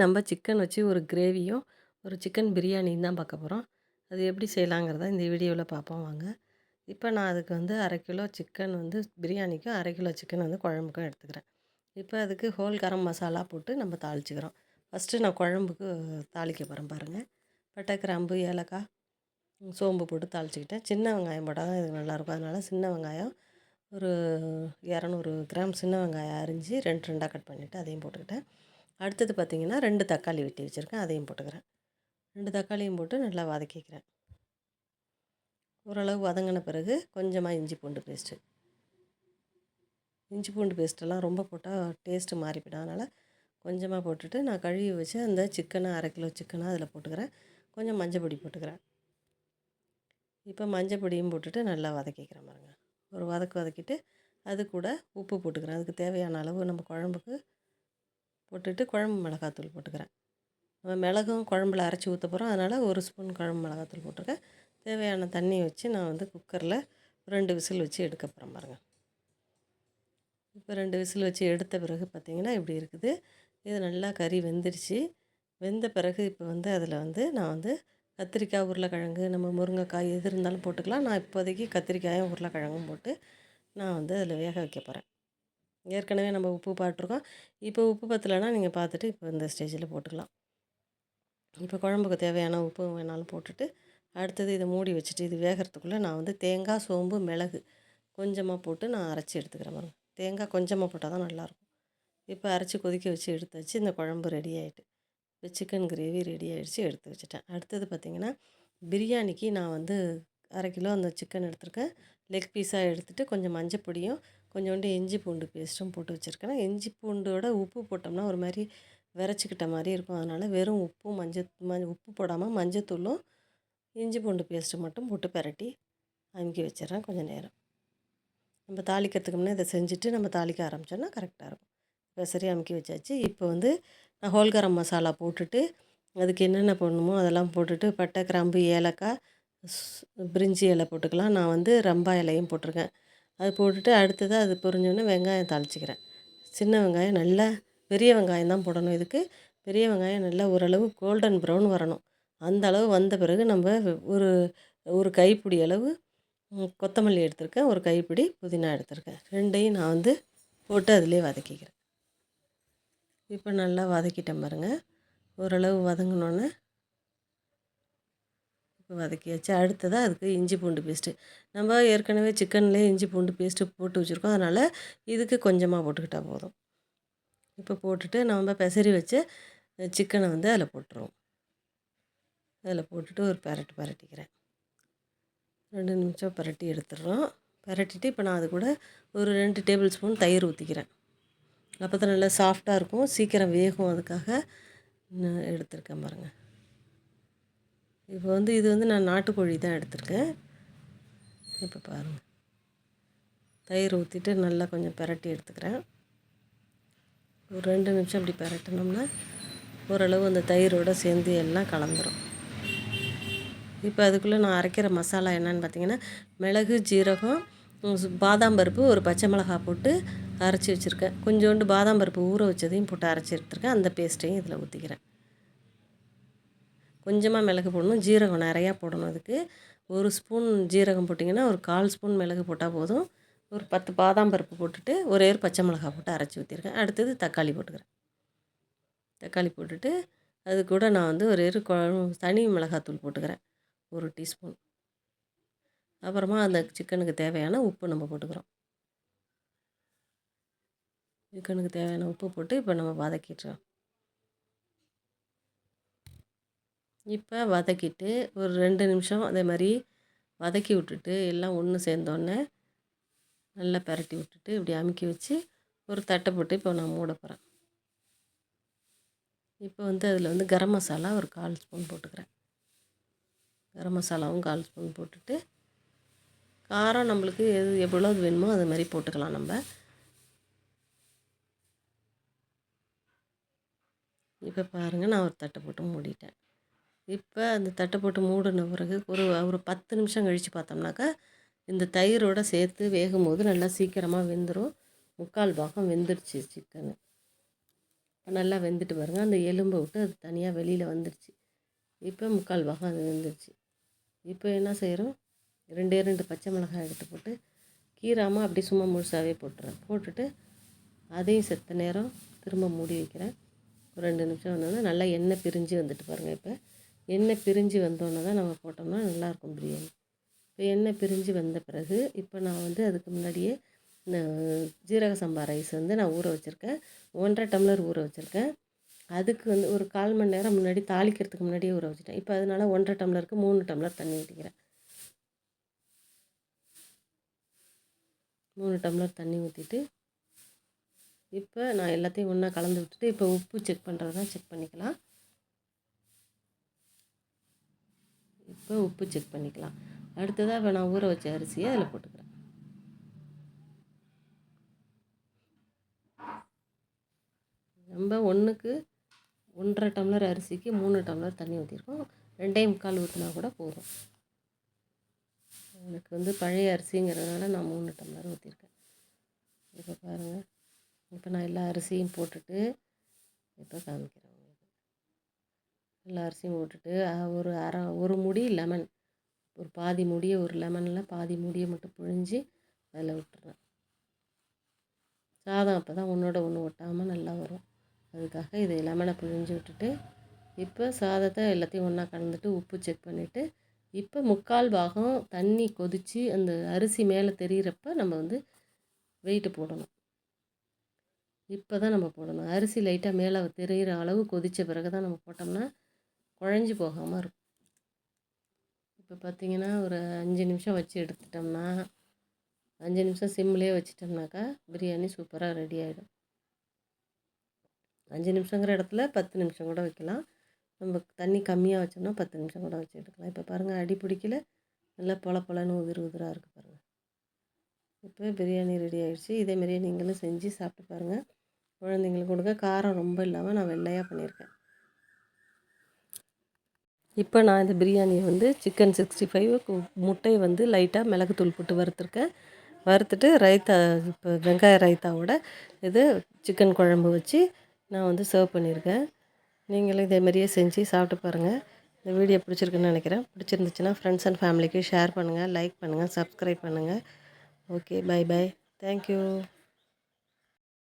நம்ம சிக்கன் வச்சு ஒரு கிரேவியும் ஒரு சிக்கன் பிரியாணியும் தான் பார்க்க போகிறோம் அது எப்படி செய்யலாங்கிறத இந்த வீடியோவில் பார்ப்போம் வாங்க. இப்போ நான் அதுக்கு வந்து அரை கிலோ சிக்கன் வந்து பிரியாணிக்கும் அரை கிலோ சிக்கன் வந்து குழம்புக்கும் எடுத்துக்கிறேன். இப்போ அதுக்கு ஹோல் கரம் மசாலா போட்டு நம்ம தாளிச்சுக்கிறோம். ஃபஸ்ட்டு நான் குழம்புக்கு தாளிக்க போகிறேன் பாருங்கள் பட்டை கிராம்பு ஏலக்காய் சோம்பு போட்டு தாளிச்சிக்கிட்டேன். சின்ன வெங்காயம் போட்டால் தான் இது நல்லாயிருக்கும் அதனால் சின்ன வெங்காயம் ஒரு இரநூறு கிராம் சின்ன வெங்காயம் அரிஞ்சு ரெண்டு ரெண்டாக கட் பண்ணிவிட்டு அதையும் போட்டுக்கிட்டேன். அடுத்தது பார்த்திங்கன்னா ரெண்டு தக்காளி வெட்டி வச்சுருக்கேன் அதையும் போட்டுக்கிறேன். ரெண்டு தக்காளியும் போட்டு நல்லா வதக்கிக்கிறேன் ஓரளவு வதங்கின பிறகு கொஞ்சமாக இஞ்சி பூண்டு பேஸ்ட்டு இஞ்சி பூண்டு பேஸ்ட்டெல்லாம் ரொம்ப போட்டால் டேஸ்ட்டு மாறிவிடும் அதனால் கொஞ்சமாக போட்டுட்டு நான் கழுவி வச்சு அந்த சிக்கனை அரை கிலோ சிக்கனை அதில் போட்டுக்கிறேன். கொஞ்சம் மஞ்சள் பொடி போட்டுக்கிறேன். இப்போ மஞ்சள் பொடியும் போட்டுட்டு நல்லா வதக்கிக்கிறேன் பாருங்கள் ஒரு வதக்கு வதக்கிட்டு அது கூட உப்பு போட்டுக்கிறேன். அதுக்கு தேவையான அளவு நம்ம குழம்புக்கு போட்டுட்டு குழம்பு மிளகாத்தூள் போட்டுக்கிறேன். நம்ம மிளகும் குழம்புல அரைச்சி ஊற்ற போகிறோம் அதனால் ஒரு ஸ்பூன் குழம்பு மிளகாத்தூள் போட்டிருக்கேன். தேவையான தண்ணி வச்சு நான் வந்து குக்கரில் ரெண்டு விசில் வச்சு எடுக்க போகிறேன் பாருங்கள் இப்போ ரெண்டு விசில் வச்சு எடுத்த பிறகு பார்த்திங்கன்னா இப்படி இருக்குது. இது நல்லா கறி வெந்துருச்சு. வெந்த பிறகு இப்போ வந்து அதில் வந்து நான் வந்து கத்திரிக்காய் உருளைக்கிழங்கு நம்ம முருங்கைக்காய் எது இருந்தாலும் போட்டுக்கலாம். நான் இப்போதைக்கு கத்திரிக்காயும் உருளைக்கிழங்கும் போட்டு நான் வந்து அதில் வேக வைக்க போகிறேன் ஏற்கனவே நம்ம உப்பு பாட்டிருக்கோம். இப்போ உப்பு பத்தலைன்னா நீங்கள் பார்த்துட்டு இப்போ இந்த ஸ்டேஜில் போட்டுக்கலாம். இப்போ குழம்புக்கு தேவையான உப்பு வேணாலும் போட்டுட்டு அடுத்தது இதை மூடி வச்சுட்டு இது வேகிறதுக்குள்ளே நான் வந்து தேங்காய் சோம்பு மிளகு கொஞ்சமாக போட்டு நான் அரைச்சி எடுத்துக்கிறேன் பாருங்க. தேங்காய் கொஞ்சமாக போட்டால் தான் நல்லாயிருக்கும். இப்போ அரைச்சி கொதிக்க வச்சு எடுத்து வச்சு இந்த குழம்பு ரெடி ஆகிட்டு இப்போ சிக்கன் கிரேவி ரெடி ஆகிடுச்சு எடுத்து வச்சுட்டேன். அடுத்தது பார்த்திங்கன்னா பிரியாணிக்கு நான் வந்து அரை கிலோ அந்த சிக்கன் எடுத்திருக்கேன். லெக் பீஸாக எடுத்துகிட்டு கொஞ்சம் மஞ்சள் பொடியும் கொஞ்சோண்டு இஞ்சி பூண்டு பேஸ்ட்டும் போட்டு வச்சுருக்கேன். இஞ்சி பூண்டோட உப்பு போட்டோம்னா ஒரு மாதிரி விரைச்சிக்கிட்ட மாதிரி இருக்கும். அதனால் வெறும் உப்பும் மஞ்சள் ம உப்பு போடாமல் மஞ்சத்தூளும் இஞ்சி பூண்டு பேஸ்ட்டு மட்டும் போட்டு பரட்டி அமுக்கி வச்சிடறேன் கொஞ்சம் நேரம். நம்ம தாளிக்கிறதுக்கு முன்னே இதை செஞ்சுட்டு நம்ம தாளிக்க ஆரம்பித்தோன்னா கரெக்டாக இருக்கும். இப்போ அமுக்கி வச்சாச்சு. இப்போ வந்து நான் ஹோல் கரம் மசாலா போட்டுட்டு அதுக்கு என்னென்ன பண்ணுமோ அதெல்லாம் போட்டுட்டு பட்டை கிராம்பு ஏலக்காய் பிரிஞ்சி இலை போட்டுக்கலாம். நான் வந்து ரம்பா இலையும் போட்டிருக்கேன். அது போட்டுட்டு அடுத்ததாக அது பொரிஞ்சோடனே வெங்காயம் தாளிச்சிக்கிறேன். சின்ன வெங்காயம் நல்லா பெரிய வெங்காயம் தான் போடணும் இதுக்கு. பெரிய வெங்காயம் நல்லா ஓரளவு கோல்டன் ப்ரௌன் வரணும். அந்த அளவு வந்த பிறகு நம்ம ஒரு ஒரு கைப்பிடி அளவு கொத்தமல்லி எடுத்திருக்கேன். ஒரு கைப்பிடி புதினா எடுத்திருக்கேன். ரெண்டையும் நான் வந்து போட்டு அதிலே வதக்கிக்கிறேன். இப்போ நல்லா வதக்கிட்டேன் பாருங்கள் ஓரளவு வதங்கினோன்னே வதக்கியாச்சு அடுத்ததாக அதுக்கு இஞ்சி பூண்டு பேஸ்ட்டு நம்ம ஏற்கனவே சிக்கன்லேயே இஞ்சி பூண்டு பேஸ்ட்டு போட்டு வச்சுருக்கோம். அதனால் இதுக்கு கொஞ்சமாக போட்டுக்கிட்டால் போதும். இப்போ போட்டுட்டு நம்ம பெசரி வச்சு சிக்கனை வந்து அதில் போட்டுருவோம். அதில் போட்டுட்டு ஒரு பரட்டு பரட்டிக்கிறேன். ரெண்டு நிமிஷம் பரட்டி எடுத்துடுறோம். பரட்டிட்டு இப்போ நான் அது கூட ஒரு ரெண்டு டேபிள் ஸ்பூன் தயிர் ஊற்றிக்கிறேன் அப்போ தான் நல்லா சாஃப்டாக இருக்கும். சீக்கிரம் வேகும். அதுக்காக நான் எடுத்துருக்கேன் பாருங்கள் இப்போ வந்து இது வந்து நான் நாட்டுக்கோழி தான் எடுத்திருக்கேன். இப்போ பாருங்கள் தயிர் ஊற்றிட்டு நல்லா கொஞ்சம் பெரட்டி எடுத்துக்கிறேன். ஒரு ரெண்டு நிமிஷம் அப்படி பெரட்டினோம்னா ஓரளவு அந்த தயிரோடு சேர்ந்து எல்லாம் கலந்துரும். இப்போ அதுக்குள்ளே நான் அரைக்கிற மசாலா என்னென்னு பார்த்தீங்கன்னா மிளகு ஜீரகம் பாதாம் பருப்பு ஒரு பச்சை மிளகா போட்டு அரைச்சி வச்சுருக்கேன். கொஞ்சோண்டு பாதாம் பருப்பு ஊற வச்சதையும் போட்டு அரைச்சி எடுத்துருக்கேன். அந்த பேஸ்ட்டையும் இதில் ஊற்றிக்கிறேன் கொஞ்சமாக மிளகு போடணும். ஜீரகம் நிறையா போடணும் அதுக்கு. ஒரு ஸ்பூன் ஜீரகம் போட்டிங்கன்னா ஒரு கால் ஸ்பூன் மிளகு போட்டால் போதும். ஒரு பத்து பாதாம் பருப்பு போட்டுட்டு ஒரே ஒரு பச்சை மிளகா போட்டு அரைச்சி ஊற்றிருக்கேன் அடுத்தது தக்காளி போட்டுக்கிறேன். தக்காளி போட்டுட்டு அது கூட நான் வந்து ஒரு தனி மிளகாத்தூள் போட்டுக்கிறேன். ஒரு டீஸ்பூன். அப்புறமா அந்த சிக்கனுக்கு தேவையான உப்பு நம்ம போட்டுக்கிறோம். சிக்கனுக்கு தேவையான உப்பு போட்டு இப்போ நம்ம வதக்கிட்டுறோம் இப்போ வதக்கிட்டு ஒரு ரெண்டு நிமிஷம் அதே மாதிரி வதக்கி விட்டுட்டு எல்லாம் ஒன்று சேர்ந்தோடனே நல்லா பரட்டி விட்டுட்டு இப்படி அமுக்கி வச்சு ஒரு தட்டை போட்டு இப்போ நான் மூட போகிறேன் இப்போ வந்து அதில் வந்து கரம் மசாலா ஒரு கால் ஸ்பூன் போட்டுக்கிறேன். கரம் மசாலாவும் கால் ஸ்பூன் போட்டுட்டு காரம் நம்மளுக்கு எது எவ்வளோ வேணுமோ அது மாதிரி போட்டுக்கலாம் நம்ம. இப்போ பாருங்கள் நான் ஒரு தட்டை போட்டு மூடிட்டேன். இப்போ அந்த தட்டை போட்டு மூடின பிறகு ஒரு ஒரு பத்து நிமிஷம் கழித்து பார்த்தோம்னாக்கா இந்த தயிரோடு சேர்த்து வேகும் போது நல்லா சீக்கிரமாக வெந்துடும் முக்கால் பாகம் வெந்துடுச்சு சிக்கனு. இப்போ நல்லா வெந்துட்டு பாருங்கள் அந்த எலும்பை விட்டு அது தனியாக வெளியில் வந்துடுச்சு இப்போ முக்கால் பாகம் அது வெந்துருச்சு. இப்போ என்ன செய்கிறோம் ரெண்டே ரெண்டு பச்சை மிளகாய் எடுத்து போட்டு கீராமல் அப்படி சும்மா முழுசாகவே போட்டுறேன். போட்டுட்டு அதையும் செத்த நேரம் திரும்ப மூடி வைக்கிறேன். ஒரு ரெண்டு நிமிஷம் வந்தோன்னா நல்லா எண்ணெய் பிரிஞ்சு வந்துட்டு பாருங்கள் இப்போ. எண்ணெய் பிரிஞ்சு வந்தோன்னே தான் நம்ம போட்டோம்னா நல்லாயிருக்கும் பிரியாணி. இப்போ எண்ணெய் பிரிஞ்சு வந்த பிறகு இப்போ நான் வந்து அதுக்கு முன்னாடியே ஜீரக சம்பா ரைஸ் வந்து நான் ஊற வச்சுருக்கேன். ஒன்றரை டம்ளர் ஊற வச்சுருக்கேன். அதுக்கு வந்து ஒரு கால் மணி நேரம் முன்னாடி தாளிக்கிறதுக்கு முன்னாடியே ஊற வச்சுட்டேன். இப்போ அதனால் ஒன்றரை டம்ளருக்கு மூணு டம்ளர் தண்ணி ஊற்றிக்கிறேன் மூணு டம்ளர் தண்ணி ஊற்றிட்டு இப்போ நான் எல்லாத்தையும் ஒன்றா கலந்து விட்டுட்டு இப்போ உப்பு செக் பண்ணுறதுனா செக் பண்ணிக்கலாம். இப்போ உப்பு செக் பண்ணிக்கலாம். அடுத்ததாக இப்போ நான் ஊற வச்ச அரிசியை அதில் போட்டுக்கிறேன். நம்ம ஒன்றுக்கு ஒன்றரை டம்ளர் அரிசிக்கு மூணு டம்ளர் தண்ணி ஊற்றிருக்கோம் ரெண்டே முக்கால் ஊற்றினா கூட போதும். எனக்கு வந்து பழைய அரிசிங்கிறதுனால நான் மூணு டம்ளர் ஊற்றிருக்கேன் இப்போ பாருங்கள் இப்போ நான் எல்லா அரிசியும் போட்டுட்டு இப்போ காமிக்கிறேன். எல்லா அரிசியும் போட்டுட்டு ஒரு அரை ஒரு முடி லெமன். ஒரு பாதி முடியை ஒரு லெமனில் பாதி முடியை மட்டும் புழிஞ்சு அதில் விட்டுறேன். சாதம் அப்போ தான் ஒன்றோட ஒன்று ஒட்டாமல் நல்லா வரும். அதுக்காக இதை லெமனை பிழிஞ்சு விட்டுட்டு இப்போ சாதத்தை எல்லாத்தையும் ஒன்றா கலந்துட்டு உப்பு செக் பண்ணிவிட்டு இப்போ முக்கால் பாகம் தண்ணி கொதித்து அந்த அரிசி மேலே தெரிகிறப்ப நம்ம வந்து வெயிட்டு போடணும். இப்போ தான் நம்ம போடணும். அரிசி லைட்டாக மேலே தெரிகிற அளவு கொதித்த பிறகு தான் நம்ம போட்டோம்னா குழஞ்சி போகாமல் இருக்கும். இப்போ பார்த்திங்கன்னா ஒரு அஞ்சு நிமிஷம் வச்சு எடுத்துட்டோம்னா அஞ்சு நிமிஷம் சிம்லேயே வச்சிட்டோம்னாக்கா பிரியாணி சூப்பராக ரெடி ஆகிடும் அஞ்சு நிமிஷங்கிற இடத்துல பத்து நிமிஷம் கூட வைக்கலாம். நம்ம தண்ணி கம்மியாக வச்சோம்னா பத்து நிமிஷம் கூட வச்சு எடுக்கலாம். இப்போ பாருங்கள் அடி பிடிக்கல. நல்லா பொல பொலன்னு உதிர் உதிராக இருக்குது பாருங்கள் இப்போ பிரியாணி ரெடி ஆகிடுச்சு இதேமாரியே நீங்களும் செஞ்சு சாப்பிட்டு பாருங்கள் குழந்தைங்களுக்கு கொடுக்க காரம் ரொம்ப இல்லாமல் நான் வெள்ளையாக பண்ணியிருக்கேன். இப்போ நான் இந்த பிரியாணியை வந்து சிக்கன் சிக்ஸ்டி ஃபைவ் முட்டையை வந்து லைட்டாக மிளகுத்தூள் போட்டு வறுத்துருக்கேன். வறுத்துட்டு ரைத்தா இப்போ வெங்காய ரைத்தாவோட இது சிக்கன் குழம்பு வச்சு நான் வந்து சர்வ் பண்ணியிருக்கேன். நீங்களும் இதேமாரியே செஞ்சு சாப்பிட்டு பாருங்கள் இந்த வீடியோ பிடிச்சிருக்குன்னு நினைக்கிறேன். பிடிச்சிருந்துச்சுன்னா ஃப்ரெண்ட்ஸ் அண்ட் ஃபேமிலிக்கு ஷேர் பண்ணுங்கள் லைக் பண்ணுங்கள் சப்ஸ்கிரைப் பண்ணுங்கள் okay bye bye thank you